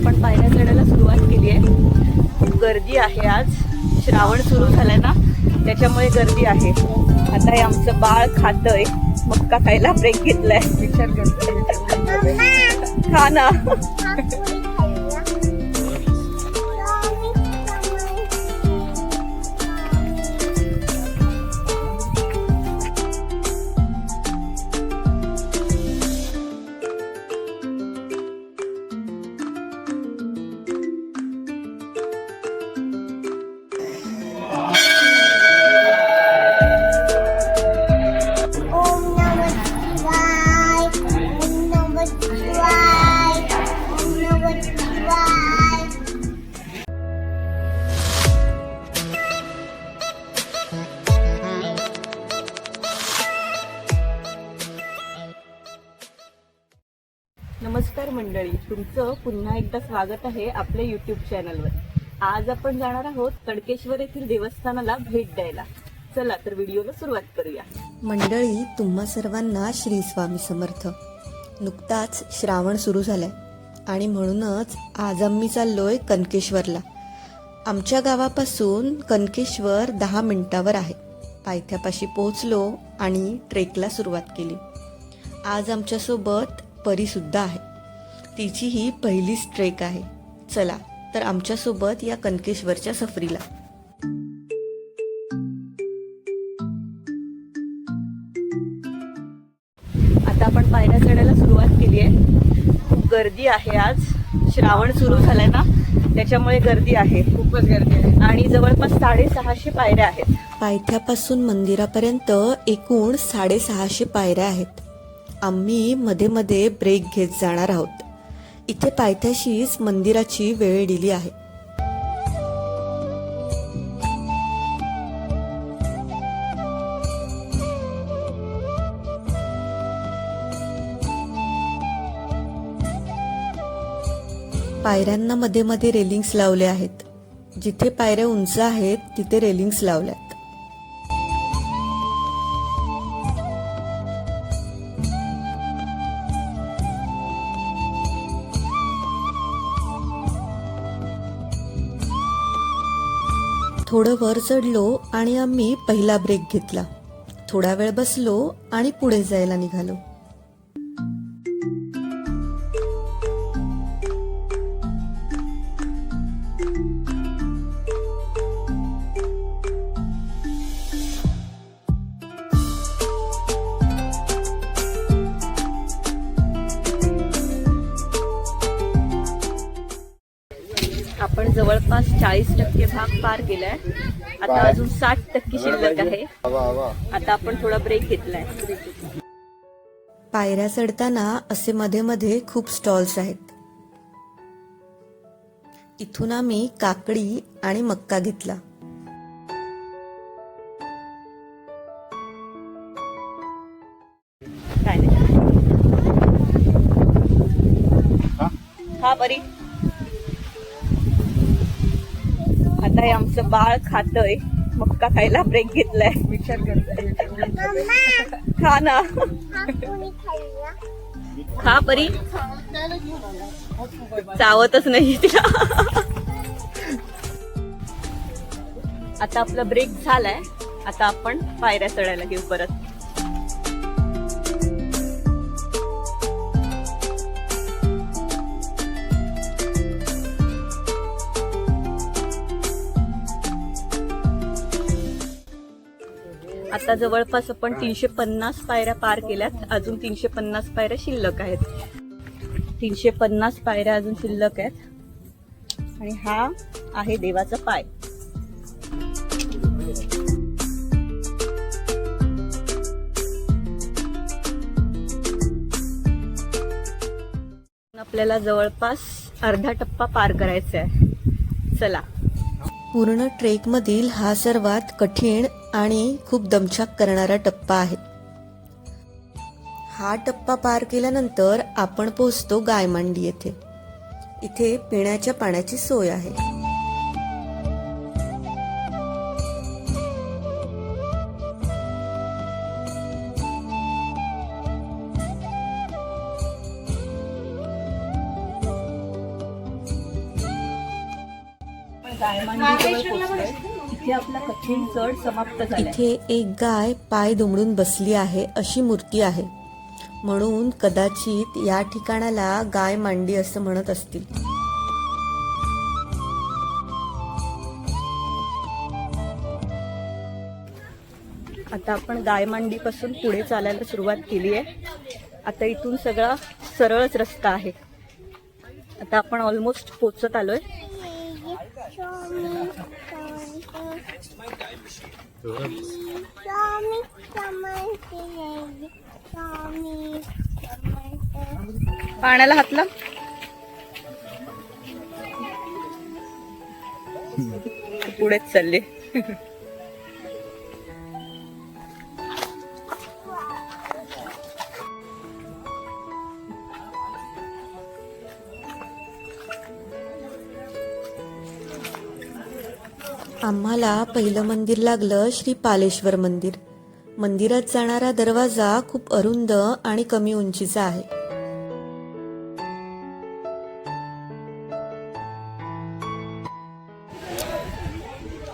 आपण पायऱ्या चढायला सुरुवात केली आहे. खूप गर्दी आहे आज. श्रावण सुरू झालाय ना? त्याच्यामुळे गर्दी आहे. आता हे आमचं बाळ खातंय. मक्का खायला ब्रेक घेतलाय. विचार करतोय खा ना. मंडळी तुमचं पुन्हा एकदा स्वागत आहे आपल्या युट्यूब चॅनलवर आज आपण जाणार आहोत तडकेश्वर येथील देवस्थानाला भेट द्यायला. चला तर व्हिडिओला सुरुवात करूया. मंडळी तुम्हा सर्वांना श्री स्वामी समर्थ. नुकताच श्रावण सुरू झालाय आणि म्हणूनच आज आम्ही चाललोय कनकेश्वरला आमच्या गावापासून कनकेश्वर दहा मिनिटावर आहे. पायथ्यापाशी पोहोचलो आणि ट्रेकला सुरुवात केली. आज आमच्यासोबत परीसुद्धा आहे. तिची ही पहिलीच ट्रेक आहे. चला तर आमच्यासोबत या कनकेश्वरच्या सफरीला. आता आपण पायऱ्या चढायला सुरुवात केली आहे. खूप गर्दी आहे आज. श्रावण सुरू झालाय ना? त्याच्यामुळे गर्दी आहे. खूपच गर्दी आहे. आणि जवळपास साडेसहाशे पायऱ्या आहेत. पायथ्यापासून मंदिरापर्यंत एकूण साडेसहाशे पायऱ्या आहेत. आम्ही मध्ये मध्ये ब्रेक घेत जाणार आहोत. इथे पायथ्याशीच मंदिराची वेळ दिली आहे. पायऱ्यांना मध्ये मध्ये रेलिंग्स लावले आहेत. जिथे पायऱ्या उंच आहेत तिथे रेलिंग्स लावल्यात थोडं वर चढलो आणि आम्ही पहिला ब्रेक घेतला. थोडा वेळ बसलो आणि पुढे जायला निघालो. चाळीस टक्के भाग पार केलाय. आता अजून साठ टक्के शिल्लक आहे. आता आपण थोडा ब्रेक घेतलाय. पायऱ्या चढताना असे मध्ये मध्ये खूप स्टॉल्स आहेत. इथून आम्ही काकडी आणि मक्का घेतला. हा? बरी आता हे आमचं बाळ खातंय. मक्का खायला ब्रेक घेतलाय. विचार करतोय खा ना. हा खा परी. चावतच नाही तिला. आता आपला ब्रेक झालाय. आता आपण पायऱ्या चढायला घेऊ परत. आता जवळपास आपण तीनशे पन्नास पायऱ्या पार केल्यात. अजून तीनशे पन्नास पायऱ्या शिल्लक आहेत. तीनशे पन्नास पायऱ्या अजून शिल्लक आहेत. आणि हा आहे देवाचा पाय. आपल्याला जवळपास अर्धा टप्पा पार करायचा आहे. चला. पूर्ण ट्रेकमधील हा सर्वात कठीण आणि खूप दमछाक करणारा टप्पा आहे. हा टप्पा पार केल्यानंतर आपण पोहोचतो गायमांडी येथे. इथे पिण्याच्या पाण्याची सोय आहे. गायमांडीजवळ इथे आपला कठीण चढ समाप्त झालाय इथे एक गाय पाय दुमडून बसली आहे अशी मूर्ती आहे म्हणून कदाचित या ठिकाणाला गाय मांडी असं म्हणत असतील आता आपण गायमांडी पासून पुढे चालायला सुरुवात केली आहे आता इथून सगळा सरळच रस्ता आहे आता आपण ऑलमोस्ट पोचत आलोय स्वामी पाण्याला हातला पुढेच चालले. आम्हाला पहिलं मंदिर लागलं श्री पालेश्वर मंदिर. मंदिरात जाणारा दरवाजा खूप अरुंद आणि कमी उंचीचा आहे.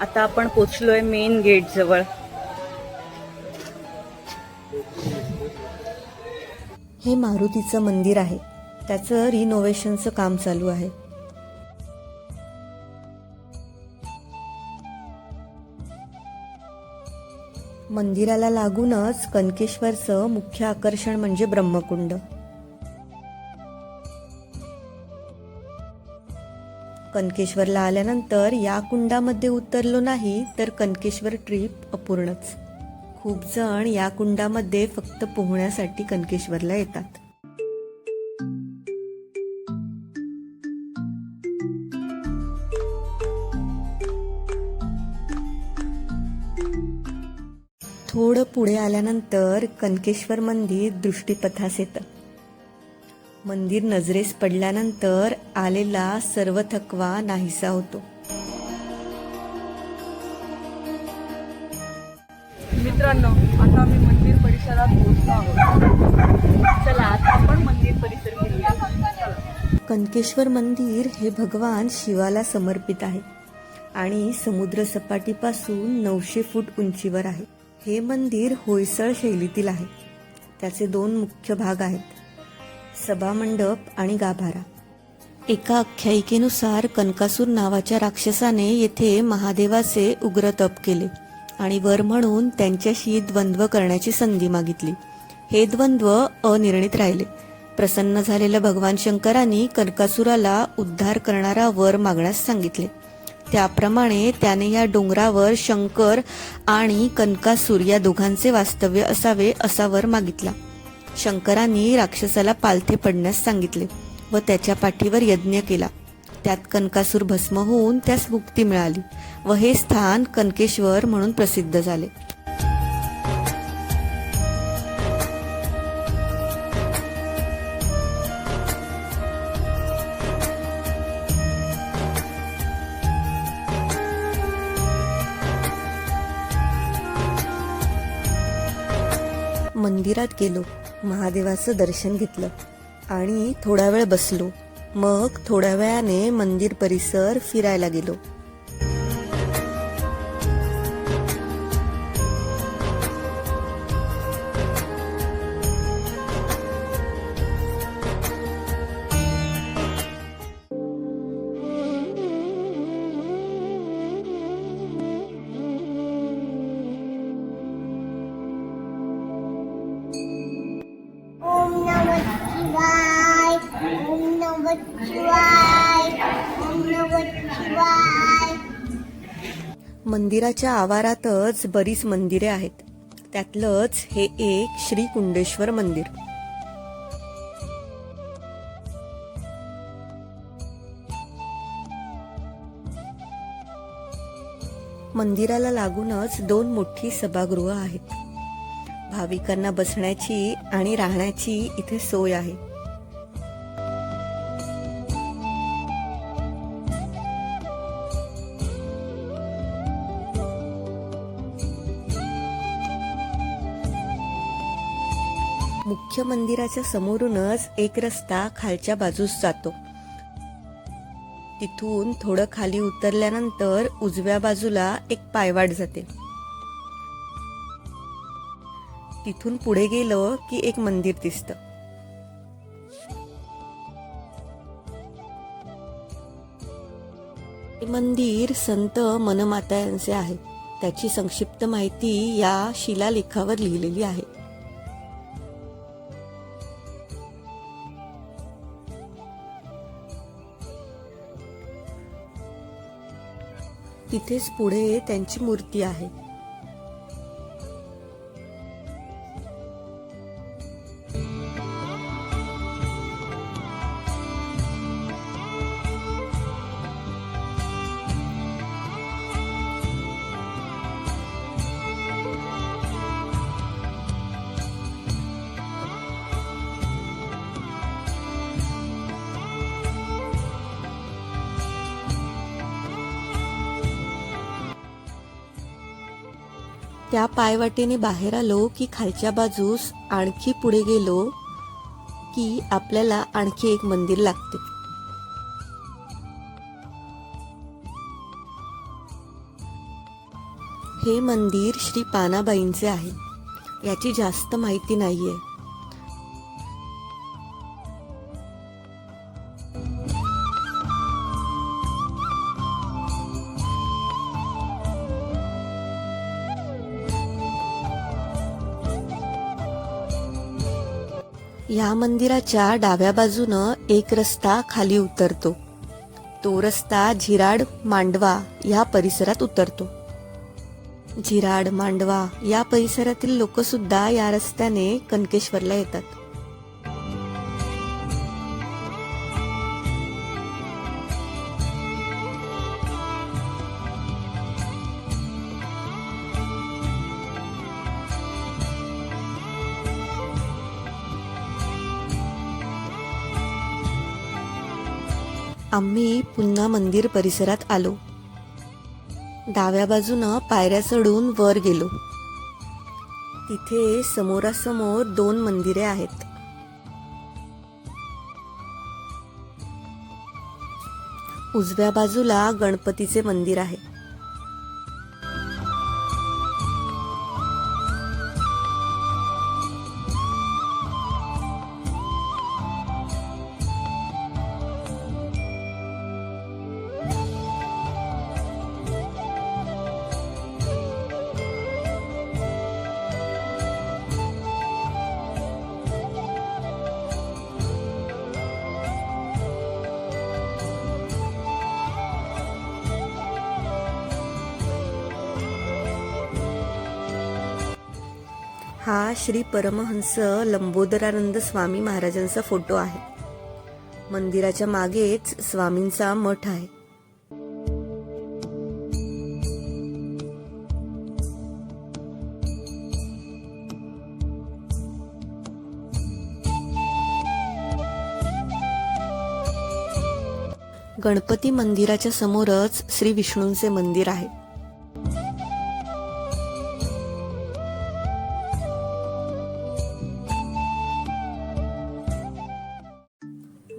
आता आपण पोचलोय मेन गेट जवळ. हे मारुतीचं मंदिर आहे. त्याचं रिनोव्हेशनचं काम चालू आहे. मंदिराला लागूनच कनकेश्वरचं मुख्य आकर्षण म्हणजे ब्रह्मकुंड. कनकेश्वरला आल्यानंतर या कुंडामध्ये उतरलो नाही तर कनकेश्वर ट्रीप अपूर्णच. खूप जण या कुंडामध्ये फक्त पोहण्यासाठी कनकेश्वरला येतात. थोडं पुढे आल्यानंतर कनकेश्वर मंदिर दृष्टीपथास येतं. मंदिर नजरेस पडल्यानंतर आलेला सर्व थकवा नाहीसा होतो. मित्रांनो आता आम्ही मंदिर परिसरात पोहोचलो आहोत. चला आता आपण मंदिर परिसर फिरूया. कनकेश्वर मंदिर हे भगवान शिवाला समर्पित आहे आणि समुद्र सपाटीपासून नऊशे फूट उंचीवर आहे. हे मंदिर होयसळ शैलीतील आहे. त्याचे दोन मुख्य भाग आहेत. सभामंडप आणि गाभारा. एका आख्यायिकेनुसार कनकासूर नावाच्या राक्षसाने येथे महादेवाचे उग्र तप केले आणि वर म्हणून त्यांच्याशी द्वंद्व करण्याची संधी मागितली. हे द्वंद्व अनिर्णित राहिले. प्रसन्न झालेल्या भगवान शंकरांनी कनकासुराला उद्धार करणारा वर मागण्यास सांगितले. त्याप्रमाणे त्याने या डोंगरावर शंकर आणि कनकासूर या दोघांचे वास्तव्य असावे असा वर मागितला. शंकरांनी राक्षसाला पालथे पडण्यास सांगितले व त्याच्या पाठीवर यज्ञ केला. त्यात कनकासूर भस्म होऊन त्यास मुक्ती मिळाली व हे स्थान कनकेश्वर म्हणून प्रसिद्ध झाले. मंदिरात गेलो. महादेवाचं दर्शन घेतलं. आणि थोडा वेळ बसलो. मग थोड्या वेळाने मंदिर परिसर फिरायला गेलो. मंदिराच्या आवारातच बरीच मंदिरे आहेत. त्यातलंच हे एक श्री कुंडेश्वर मंदिर. मंदिराला लागूनच दोन मोठी सभागृह आहेत. भाविकांना बसण्याची आणि राहण्याची इथे सोय आहे. मुख्य मंदिराच्या समोरूनच एक रस्ता खालच्या बाजूस जातो. तिथून थोडं खाली उतरल्यानंतर उजव्या बाजूला एक पायवाट जाते. तिथून पुढे गेलं की एक मंदिर दिसतं. हे मंदिर संत मनमाता यांचे आहे. त्याची संक्षिप्त माहिती या शिलालेखावर लिहिलेली आहे. तिथेच पुढे त्यांची मूर्ती आहे. त्या पायवाटेने बाहेर आलो की खालच्या बाजूस आणखी पुढे गेलो की आपल्याला आणखी एक मंदिर लागते. हे मंदिर श्री पानाबाईंचे आहे. याची जास्त माहिती नाही आहे या मंदिराच्या डाव्या बाजूनं एक रस्ता खाली उतरतो. तो रस्ता झिराड मांडवा या परिसरात उतरतो. झिराड मांडवा या परिसरातील लोक सुद्धा या रस्त्याने कनकेश्वरला येतात. आम्ही पुन्हा मंदिर परिसरात आलो. डाव्या बाजूनं पायऱ्या चढून वर गेलो. तिथे समोरासमोर दोन मंदिरे आहेत. उजव्या बाजूला गणपतीचे मंदिर आहे. हा श्री परमहंस लंबोदरानंद स्वामी महाराजांचा फोटो आहे. मंदिराच्या मागेच स्वामींचा मठ आहे. गणपती मंदिराच्या समोरच श्री विष्णूंचे मंदिर आहे.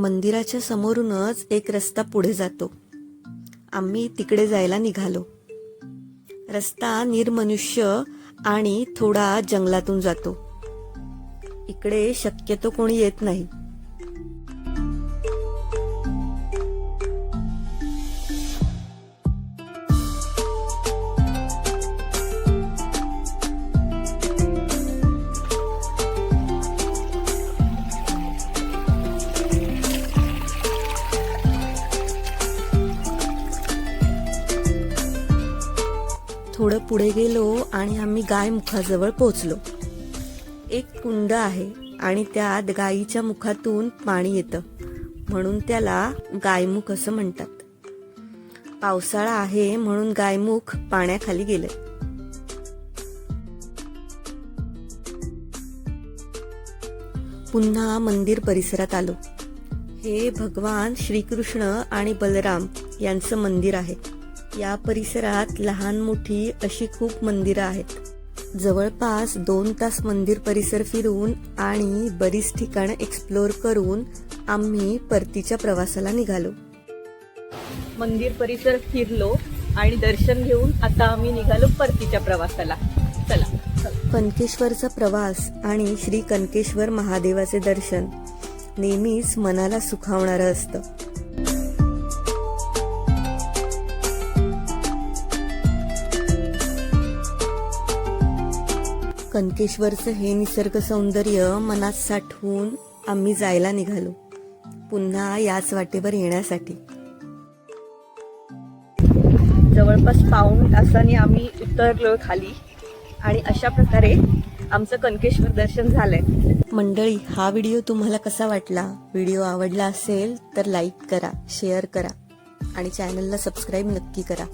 मंदिराच्या समोरूनच एक रस्ता पुढे जातो. आम्ही तिकडे जायला निघालो. रस्ता निर्मनुष्य आणि थोडा जंगलातून जातो. इकडे शक्यतो कोणी येत नाही. थोडं पुढे गेलो आणि आम्ही गाय मुखाजवळ पोचलो एक कुंड आहे आणि त्यात गायीच्या मुखातून पाणी येतं. म्हणून त्याला गायमुख असं म्हणतात. पावसाळा आहे म्हणून गायमुख पाण्याखाली गेलंय. पुन्हा मंदिर परिसरात आलो. हे भगवान श्रीकृष्ण आणि बलराम यांचं मंदिर आहे. या परिसरात लहान मोठी अशी खूप मंदिरं आहेत. जवळपास दोन तास मंदिर परिसर फिरून आणि बरीच ठिकाणं एक्सप्लोर करून आम्ही परतीच्या प्रवासाला निघालो. मंदिर परिसर फिरलो आणि दर्शन घेऊन आता आम्ही निघालो परतीच्या प्रवासाला. चला. कनकेश्वरचा प्रवास आणि श्री कनकेश्वर महादेवाचे दर्शन नेहमीच मनाला सुखावणारं असतं. कनकेश्वरचं हे निसर्ग सौंदर्य मनात साठवून आम्ही जायला निघालो. पुन्हा याच वाटेवर येण्यासाठी. जवळपास पाऊण तासाने आम्ही उतरलो खाली आणि अशा प्रकारे आमचं कनकेश्वर दर्शन झालंय. मंडळी हा व्हिडिओ तुम्हाला कसा वाटला? व्हिडिओ आवडला असेल तर लाईक करा शेअर करा आणि चॅनलला सबस्क्राईब नक्की करा.